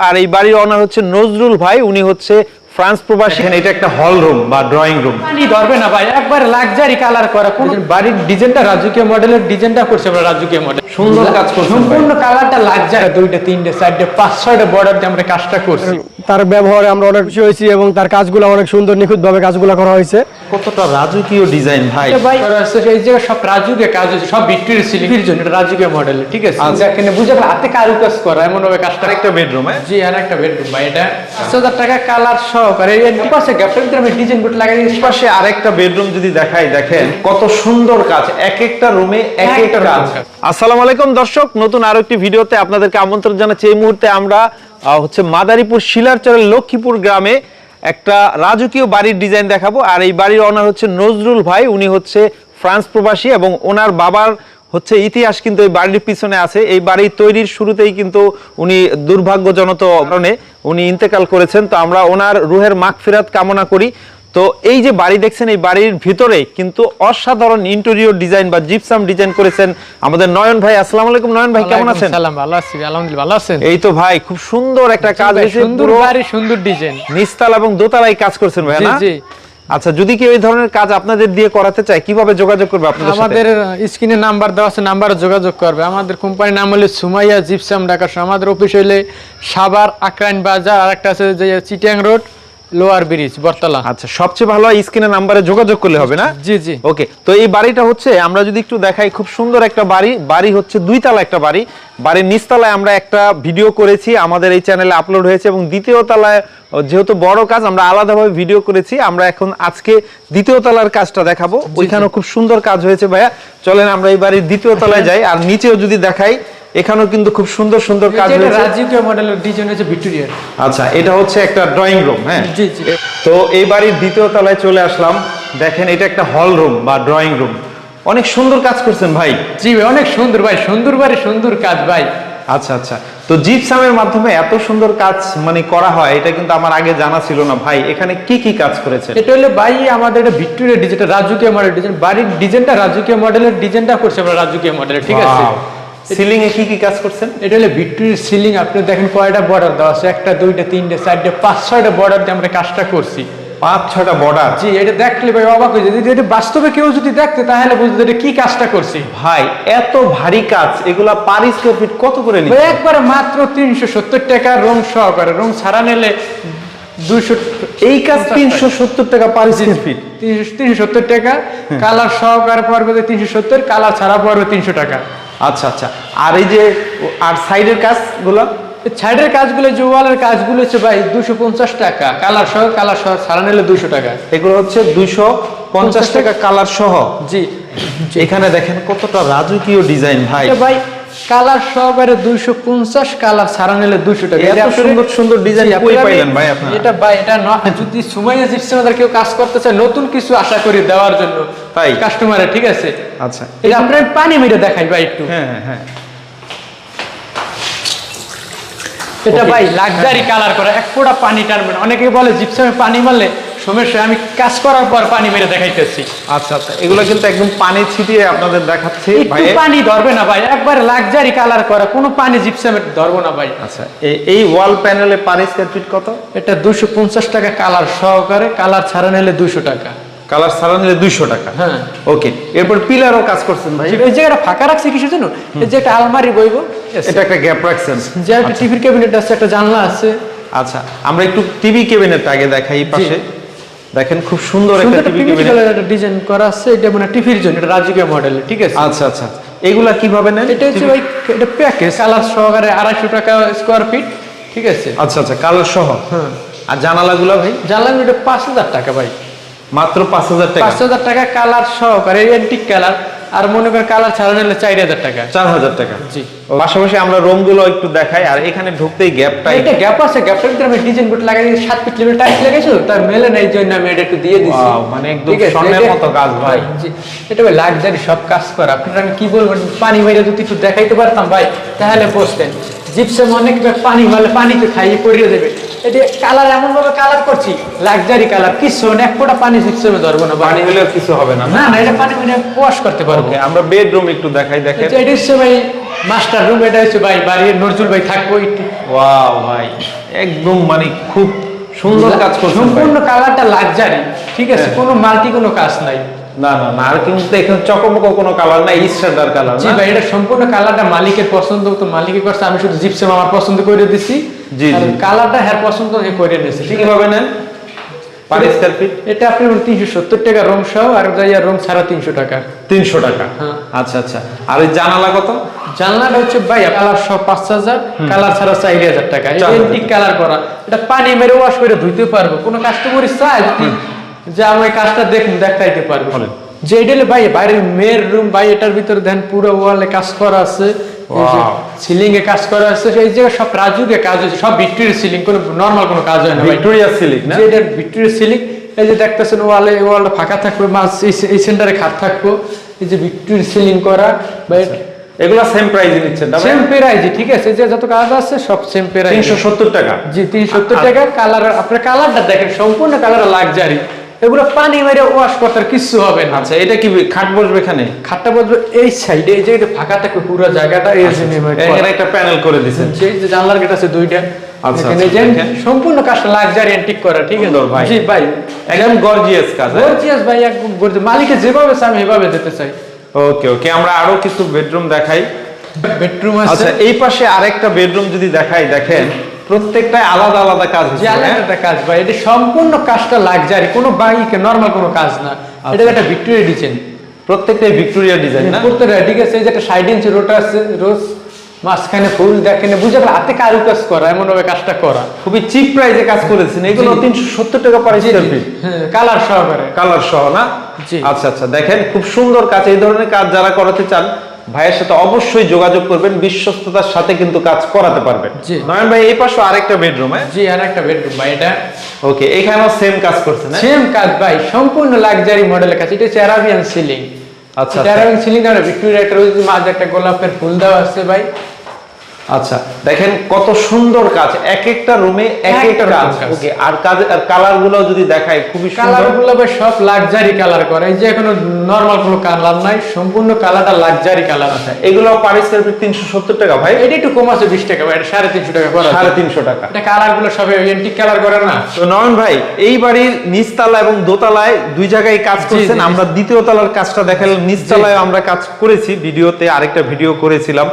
আর এই বাড়ির অনার হচ্ছে নজরুল ভাই উনি হচ্ছে ফ্রান্স প্রবাসী এখানে এটা একটা হল রুম বা ড্রয়িং রুম পানি ধরবে না ভাই একবার লাক্সারি কালার করা। কোন বাড়ির ডিজাইনটা রাজকীয় মডেলের ডিজাইনটা করছে আমরা রাজকীয় মডেল সুন্দর কাজ করছেন সম্পূর্ণ কালারটা লাক্সারি দুইটা তিনটে চারটে পাঁচ ছয়টা বর্ডার দিয়ে আমরা কাজটা করছি। তার ব্যবহারে আমরা অনেক খুশি হয়েছি এবং তার কাজগুলো অনেক সুন্দর নিখুঁতভাবে কাজগুলো করা হয়েছে। কতটা রাজকীয় ডিজাইন ভাই। ভাই এই জায়গায় সব রাজকীয় কাজ হচ্ছে সব ভিক্টোরিয়া সিলিং এর জন্য রাজকীয় মডেল ঠিক আছে? এখানে বুঝে গেল হাতে কারুকাজ করা এমন ভাবে কাজটা একটা বেডরুম হ্যাঁ? জি আর একটা বেডরুম ভাই এটা। পাঁচ হাজার টাকা কালার সহকারে পাশে গ্যাপটার ভিতরে আমি ডিজাইন লাগাই দিয়েছি পাশে আরেকটা বেডরুম যদি দেখাই দেখেন কত সুন্দর কাজ এক একটা রুমে এক এক একটা কাজ। আসসালামু আলাইকুম দর্শক নতুন আরও একটি ভিডিওতে আপনাদেরকে আমন্ত্রণ জানাচ্ছি। এই মুহূর্তে আমরা হচ্ছে মাদারীপুর শিলারচরের লক্ষ্মীপুর গ্রামে একটা রাজকীয় বাড়ির ডিজাইন দেখাবো। আর এই বাড়ির অনার হচ্ছে নজরুল ভাই উনি হচ্ছে ফ্রান্স প্রবাসী এবং ওনার বাবার হচ্ছে ইতিহাস কিন্তু এই বাড়ির পিছনে আছে। এই বাড়ি তৈরির শুরুতেই কিন্তু উনি দুর্ভাগ্যজনক কারণে উনি ইন্তেকাল করেছেন। তো আমরা ওনার রুহের মাগফিরাত কামনা করি। তো এই যে বাড়ি দেখছেন এই বাড়ির ভিতরে কিন্তু অসাধারণ ইন্টেরিয়র ডিজাইন বা জিপসাম ডিজাইন করেছেন আমাদের নয়ন ভাই। আসসালামু আলাইকুম নয়ন ভাই কেমন আছেন? সালাম ভালো আছি আলহামদুলিল্লাহ ভালো আছেন? এই তো ভাই খুব সুন্দর একটা কাজ হয়েছে। সুন্দর বাড়ি সুন্দর ডিজাইন নিস্তাল এবং দোতলায় কাজ করেছেন ভাই না? জি, জি। আচ্ছা যদি কেউ এই ধরনের কাজ আপনাদের দিয়ে করাতে চায়, কীভাবে যোগাযোগ করবে আপনাদের সাথে? আমাদের স্ক্রিনে নাম্বার দেওয়া আছে, নাম্বারে যোগাযোগ করবে। আমাদের কোম্পানির নাম হলো সুমাইয়া জিপসাম ঢাকা। আমাদের অফিস হইলে সাভার, আকরাইন বাজার আর একটা আছে যে চিটিয়াং রোড। লোয়ার ব্রিজ বরতলা আচ্ছা সবচেয়ে ভালো স্ক্রিনের নাম্বারে যোগাযোগ করলে হবে না? জি জি। ওকে তো এই বাড়িটা হচ্ছে আমরা যদি একটু দেখাই খুব সুন্দর একটা বাড়ি। বাড়ি হচ্ছে দুই তলা একটা বাড়ি। বাড়ির নিচতলায় আমরা একটা ভিডিও করেছি আমাদের এই চ্যানেলে আপলোড হয়েছে এবং দ্বিতীয় তলায় যেহেতু বড় কাজ আমরা আলাদাভাবে ভিডিও করেছি। আমরা এখন আজকে দ্বিতীয় তলার কাজটা দেখাবো। ওইখানেও খুব সুন্দর কাজ হয়েছে ভাইয়া। চলেন আমরা এই বাড়ির দ্বিতীয় তলায় যাই আর নিচেও যদি দেখাই এখানেও কিন্তু খুব সুন্দর সুন্দর কাজ হয়েছে রাজকীয় মডেলের ডিজাইন হচ্ছে ভিক্টোরিয়ার আচ্ছা এটা হচ্ছে একটা ড্রয়িং রুম হ্যাঁ? জি জি। তো এই বাড়ির দ্বিতীয় তলায় চলে আসলাম। দেখেন এটা একটা হল রুম বা ড্রয়িং রুম অনেক সুন্দর কাজ করছেন ভাই। জি ভাই অনেক সুন্দর ভাই সুন্দর বাড়ি সুন্দর কাজ ভাই। আচ্ছা আচ্ছা। তো জিপসামের মাধ্যমে এত সুন্দর কাজ মানে করা হয় এটা কিন্তু আমার আগে জানা ছিল না ভাই। এখানে কি কি কাজ করেছে এটা হলো ভাই আমাদের এটা ভিক্টোরিয়া ডিজাইন রাজকীয় মডেল ডিজাইন বাড়ির ডিজাইনটা রাজকীয় মডেলের ডিজাইনটা করছে আমরা রাজকীয় মডেলের ঠিক আছে? সিলিং এ কি কি কাজ করছেন? এটা হলো ভিক্টোরিয়ার সিলিং। আপনি দেখেন কয়টা বর্ডার দেওয়া আছে। একটা দুইটা তিনটে চারটে পাঁচ ছয়টা বর্ডার দিয়ে আমরা কাজটা করছি। পাঁচ ছটা বর্ডার জি এটা দেখলে ভাই অবাক হয়ে যদি এটা বাস্তবে কেউ যদি দেখতে তাহলে বুঝতে এটা কি কাজটা করছি। ভাই এত ভারী কাজ এগুলা পার স্কোয়ার ফিট কত করে নিচ্ছে? একবার মাত্র তিনশো সত্তর টাকা রং সহকারে। রং ছাড়া নিলে দুইশো এই কাজ তিনশো সত্তর টাকা পার স্কোয়ার ফিট তিনশো সত্তর টাকা। কালার সহকারে পড়বে তিনশো সত্তর কালার ছাড়া পড়বে তিনশো টাকা। আচ্ছা আচ্ছা। আর এই যে আর সাইডের কাজগুলো? সাইডের কাজগুলো যে ওয়ালের কাজগুলো হচ্ছে ভাই দুশো পঞ্চাশ টাকা। কালার সহ কালার সহ সারা নিলে দুশো টাকা। এগুলো হচ্ছে দুশো পঞ্চাশ টাকা কালার সহ। জি। এখানে দেখেন কতটা রাজকীয় ডিজাইন ভাই। ভাই কালার সহকারে দুইশো পঞ্চাশ কালার ছাড়া নিলে দুশো টাকা এটা সুন্দর সুন্দর ডিজাইন কই পাইলেন ভাই আপনারা। এটা ভাই এটা ন- যদি সুমাইয়া জিপসিমাদার কেউ কাজ করতে চায় নতুন কিছু আশা করি দেওয়ার জন্য তাই? কাস্টমারের ঠিক আছে? আচ্ছা। এটা আপনার পানি মেরে দেখাই ভাই একটু। হ্যাঁ হ্যাঁ হ্যাঁ। এটা ভাই লাক্সারি কালার করা এক ফোঁটা পানি টানবে না অনেকে বলে জিপসামে পানি মারলে সমস্যা আমি কাজ করার পর পানি মেরে দেখাইতেছি। আচ্ছা আচ্ছা এগুলো কিন্তু একদম পানি ছিটিয়ে আপনাদের দেখাচ্ছি ভাই পানি ধরবে না ভাই একবার লাক্সারি কালার করা কোনো পানি জিপসামে ধরবো না ভাই। আচ্ছা এই ওয়াল প্যানেলে পার স্কোয়ার ফিট কত? এটা দুশো পঞ্চাশ টাকা কালার সহকারে কালার ছাড়া নিলে দুশো টাকা। কালার সারা নিলে দুইশো টাকা? হ্যাঁ। ওকে এরপর পিলারও কাজ করছেন ভাই। এই জায়গাটা ফাঁকা রাখছি কিসের জন্য? এই যে একটা আলমারি বইব। এটা একটা গ্যাপ রাখছেন। যে একটা টিভির ক্যাবিনেট আছে একটা জানলা আছে। আচ্ছা আমরা একটু টিভি কেবিনেট আগে দেখাই পাশে। দেখেন খুব সুন্দর একটা টিভি ডিজাইন করা আছে এটা মানে টিভির জন্য এটা রাজকীয় মডেল ঠিক আছে? আচ্ছা আচ্ছা। এগুলা কীভাবে নেন? এটা হচ্ছে ভাই এটা প্যাকেজ কালার সহকারে আড়াইশো টাকা স্কোয়ার ফিট ঠিক আছে? আচ্ছা আচ্ছা কালার সহ। হ্যাঁ। আর জানালাগুলো ভাই? জানালাগুলো এটা পাঁচ হাজার টাকা ভাই। মাত্র পাঁচ হাজার টাকা। পাঁচ হাজার টাকা কালার সহকারে অ্যান্টিক কালার আর মনে করেন কালার ছাড়া নিলে চার হাজার টাকা। চার হাজার টাকা। জি। পাশাপাশি আমরা রুমগুলো একটু দেখাই আর এখানে ঢুকতেই গ্যাপটা এটা গ্যাপ আছে গ্যাপটার ভিতরে আমি ডিজাইন বোর্ড লাগাই দিয়েছি, সাত ফিট লেভেল টাইস লাগাইছো তার মেলে নেই জন্য আমি এটা একটু দিয়ে দিছি। মানে একদম স্বর্ণের মতো কাজ ভাই। জি, এটা ভাই লাক্সারি সব কাজ করা। আপনার আমি কি বলব পানি মেরে যদি একটু দেখাইতে পারতাম ভাই তাহলে বসতেন। জিপসে অনেক পানি মারলে পানিতে খাইয়ে পড়িয়ে দেবে। এটা কালার এমন ভাবে কালার করছি লাক্সারি কালার কিছু না এক ফোঁটা পানি জিপসামে ধরবো না পানি হলেও কিছু হবে না না? না এটা পানি মেরে ওয়াশ করতে পারব। আমরা বেডরুম একটু দেখাই দেখেন। এটা হচ্ছে ভাই মাস্টার রুম এটা হচ্ছে ভাই বাড়ির নজরুল ভাই থাকব ওয়াও ভাই একদম মানে খুব সুন্দর কাজ করছেন ভাই। সম্পূর্ণ কালারটা লাক্সারি ঠিক আছে? হ্যাঁ। কোনো মাল্টি কোনো কাজ নাই। না না না আর কিন্তু এখানে চকমক কোনো কালার নাই স্ট্যান্ডার্ড কালার জি ভাই এটা সম্পূর্ণ কালারটা মালিকের পছন্দ তো মালিকের করছে আমি শুধু জিপসেম আমার পছন্দ করে দিছি। জি, জি। কালারটা হ্যার পছন্দ হয়ে করে ঠিক পার স্কয়ার ফিট এটা আপনি তিনশো সত্তর টাকা রং সহ আর যাইয়া রং ছাড়া তিনশো টাকা। তিনশো টাকা? হ্যাঁ। আচ্ছা আচ্ছা। আর ওই জানালা কত? জানলাটা হচ্ছে ভাই কালার সহ পাঁচ হাজার কালার ছাড়া চার হাজার টাকা। চার হাজার এন্টিক কালার করা। এটা পানি মেরে ওয়াশ করে ধুইতে পারব। কোনো কাস্টমারই চায় যে আমি কাজটা দেখুন দেখাইতে পারব। যে এটা ভাই বাইরের মেয়ের রুম ভাই এটার ভিতরে দেন পুরো ওয়ালে কাজ করা আছে. সিলিং এ কাজ করা আছে এই জায়গায় সব রাজুকে কাজ হয়েছে সব ভিক্টোরিয়া সিলিং কোনো নর্মাল কোনো কাজ হয় না ভাই। ভিক্টোরিয়া সিলিক না? এটা ভিক্টোরিয়া সিলিং এই যে দেখতেছেন ওয়ালে ওয়ালটা ফাঁকা থাকবে মাছ এই সেন্টারে খাট থাকব। এই যে ভিক্টোরিয়া সিলিং করা বা এগুলা সেম প্রাইসে নিচ্ছেন সেম প্রাইজ ঠিক আছে যে যত কাজ আছে সব সেম প্রাইজ তিনশো সত্তর টাকা। জি তিনশো সত্তর টাকা কালার আপনার কালারটা দেখেন সম্পূর্ণ কালার লাক্সারি এগুলো পানি মেরে ওয়াশ করতে কিচ্ছু হবে না। আচ্ছা এটা কি খাট বসবে এখানে? খাটটা বলব এই সাইডে এই যে এটা ফাঁকা থাকবে পুরো জায়গাটা এই যে এখানে একটা প্যানেল করে দিছেন যে যে জানলার গেট আছে দুইটা। আচ্ছা, এখানে আচ্ছা, যে সম্পূর্ণ কাজটা লাক্সারি এন্টিক করা ঠিক আছে? ভাই। জি ভাই। একদম গর্জিয়াস কাজ? গর্জিয়াস ভাই একদম গর্জিয়াস মালিকে যেভাবে চাই আমি এভাবে দিতে চাই। ওকে ওকে আমরা আরও কিছু বেডরুম দেখাই। বেডরুম আছে। আচ্ছা এই পাশে আরেকটা বেডরুম যদি দেখাই দেখেন। প্রত্যেকটাই আলাদা আলাদা কাজ আলাদা হ্যাঁ? কাজ ভাই। এটা সম্পূর্ণ কাজটা লাক্সারি কোনো বাইকে নরমাল কোনো কাজ না। আচ্ছা। এটা একটা ভিক্টোরিয়া ডিজাইন প্রত্যেকটাই ভিক্টোরিয়া ডিজাইন না? করতে ঠিক আছে এই যে একটা সাইড ইঞ্চি রোটা আছে রোজ মাঝখানে ফুল দেখেন বুঝে গেল হাতে কারু কাজ করা এমন ভাবে কাজটা করা। খুবই চিপ প্রাইসে কাজ করেছেন। এগুলো। তিনশো সত্তর টাকা পার হ্যাঁ কালার সহকারে। কালার সহ না? জি। আচ্ছা আচ্ছা দেখেন খুব সুন্দর কাজ। এই ধরনের কাজ যারা করাতে চান ভাইয়ের সাথে অবশ্যই যোগাযোগ করবেন বিশ্বস্ততার সাথে কিন্তু কাজ করাতে পারবেন। নয়ন ভাই এই পাশে আরেকটা বেডরুম হ্যাঁ? জি আর একটা বেডরুম ভাই এটা। ওকে এখানেও সেম কাজ করছে না সেম কাজ ভাই সম্পূর্ণ লাক্সারি মডেলের কাজ। এটা হচ্ছে অ্যারাবিয়ান সিলিং আচ্ছা, অ্যারাবিয়ান সিলিং আর ভিক্টোরিয়া একটা রয়েছে মাঝে একটা গোলাপের ফুল দেওয়া আছে ভাই। আচ্ছা দেখেন কত সুন্দর কাজ। এক একটা রুমে এক এক একটা কাজ। ওকে আর কাজ আর কালারগুলো যদি দেখাই খুবই কালারগুলো সব লাক্সারি কালার করে। এই যে কোনো নরমাল কোনো কালার নাই সম্পূর্ণ কালারটা লাক্সারি কালার আছে। এগুলো পার স্কয়ার ফিট তিনশো সত্তর টাকা ভাই। এটা একটু কম আছে বিশ টাকা ভাই এটা সাড়ে তিনশো টাকা করা সাড়ে তিনশো টাকা। এটা কালারগুলো সব এন্টিক কালার করে না? তো নয়ন ভাই এই বাড়ির নিচতলা এবং দোতলায় দুই জায়গায় কাজ করছেন। আমরা দ্বিতীয় তলার কাজটা দেখালাম নিচতলায় আমরা কাজ করেছি ভিডিওতে আরেকটা ভিডিও করেছিলাম।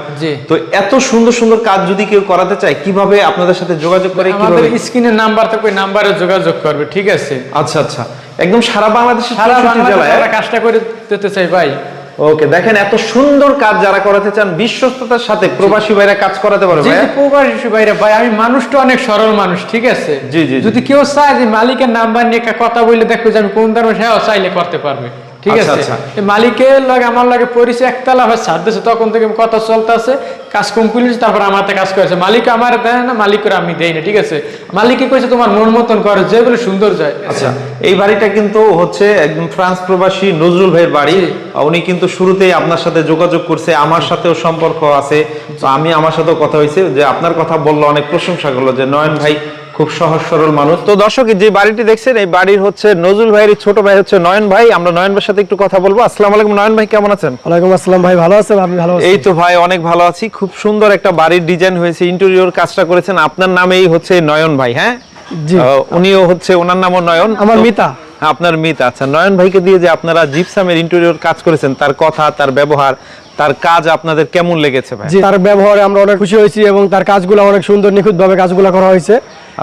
তো এত সুন্দর সুন্দর কাজ যদি কেউ করাতে চায় কীভাবে আপনাদের সাথে যোগাযোগ করে আমাদের স্ক্রিনের নাম্বার থাকবে নাম্বারে যোগাযোগ করবে ঠিক আছে? আচ্ছা আচ্ছা। একদম সারা বাংলাদেশের সারা বাংলাদেশে আমরা কাজটা করে দিতে চাই ভাই। ওকে দেখেন এত সুন্দর কাজ যারা করাতে চান বিশ্বস্ততার সাথে প্রবাসী ভাইরা কাজ করাতে পারবে জি ভাইয়া? প্রবাসী ভাইরা ভাই আমি মানুষটা অনেক সরল মানুষ ঠিক আছে? জি, জি। যদি কেউ চায় যে মালিকের নাম্বার নিয়ে কথা বলে দেখবে যে আমি কোন ধর্মের সেও চাইলে করতে পারবে। ঠিক আচ্ছা, আছে? আচ্ছা। এই মালিকের লাগে আমার লাগে পরিচয় একতলা হয় ছাড় দিয়েছে তখন থেকে কথা চলতেছে কাজ কমপ্লিট তারপর আমার হাতে কাজ করেছে। মালিক আমার দেয় না মালিক করে আমি দেই না ঠিক আছে? মালিকে কইছে তোমার মন মতন করে যেগুলো সুন্দর যায়। আচ্ছা এই বাড়িটা কিন্তু হচ্ছে একদম ফ্রান্স প্রবাসী নজরুল ভাইয়ের বাড়ি। উনি কিন্তু শুরুতেই আপনার সাথে যোগাযোগ করছে আমার সাথেও সম্পর্ক আছে। তো আমি আমার সাথেও কথা হয়েছে যে আপনার কথা বলল অনেক প্রশংসা করল যে নয়ন ভাই খুব সহজ সরল মানুষ। তো দর্শক যে বাড়িটি দেখছেন এই বাড়ির হচ্ছে নজরুল ভাইয়ের ছোট ভাই হচ্ছে নয়ন ভাই। আমরা নয়ন ভাইয়ের সাথে একটু কথা বলব। আসসালামু আলাইকুম নয়ন ভাই কেমন আছেন? ওয়ালাইকুম আসসালাম ভাই ভালো আছেন? আপনি ভালো আছেন? এই তো ভাই অনেক ভালো আছি। খুব সুন্দর একটা বাড়ির ডিজাইন হয়েছে ইন্টেরিয়র কাজটা করেছেন। আপনার নামেই হচ্ছে নয়ন ভাই হ্যাঁ? জি। উনিও হচ্ছে ওনার নামও নয়ন। আমার মিতা। হ্যাঁ, আপনার মিতা। আচ্ছা নয়ন ভাইকে দিয়ে যে আপনারা জিপসামের ইন্টেরিয়র কাজ করেছেন তার কথা তার ব্যবহার তার কাজ আপনাদের কেমন লেগেছে ভাই? তার ব্যবহারে আমরা অনেক খুশি হয়েছি এবং তার কাজগুলো অনেক সুন্দর নিখুঁত ভাবে কাজগুলো করা হয়েছে।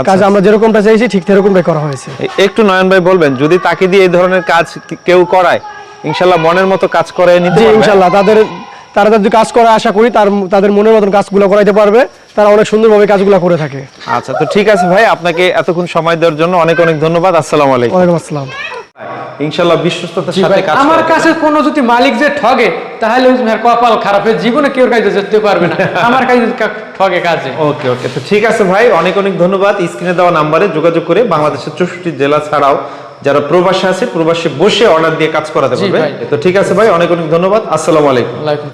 কাজ আমরা যেরকমটা চাইছি ঠিক সেরকমটাই করা হয়েছে। একটু নয়ন ভাই বলবেন যদি তাকে দিয়ে এই ধরনের কাজ কেউ করায় ইনশাল্লাহ মনের মতো কাজ করে নিতে? ইনশাল্লাহ তাদের তারা যদি কাজ করে আশা করি তার তাদের মনের মতন কাজগুলো করাইতে পারবে। তারা অনেক সুন্দরভাবে কাজগুলো করে থাকে। আচ্ছা তো ঠিক আছে ভাই আপনাকে এতক্ষণ সময় দেওয়ার জন্য অনেক অনেক ধন্যবাদ আসসালামু আলাইকুম। ওয়ালাইকুম আসসালাম। ইনশাল্লাহ বিশ্বস্ততার সাথে কাজ আমার কাছে কোনো যদি মালিক যে ঠগে তাহলে মেয়ের কপাল খারাপ জীবনে কেউ কাজে যেতে পারবে না। আমার কাজে ঠকে ঠগে কাজে। ওকে ওকে। তো ঠিক আছে ভাই অনেক অনেক ধন্যবাদ। স্ক্রিনে দেওয়া নাম্বারে যোগাযোগ করে বাংলাদেশের চৌষট্টি জেলা ছাড়াও যারা প্রবাসে আছে প্রবাসে বসে অর্ডার দিয়ে কাজ করাতে পারবে। তো ঠিক আছে ভাই অনেক অনেক ধন্যবাদ। আসসালামু আলাইকুম।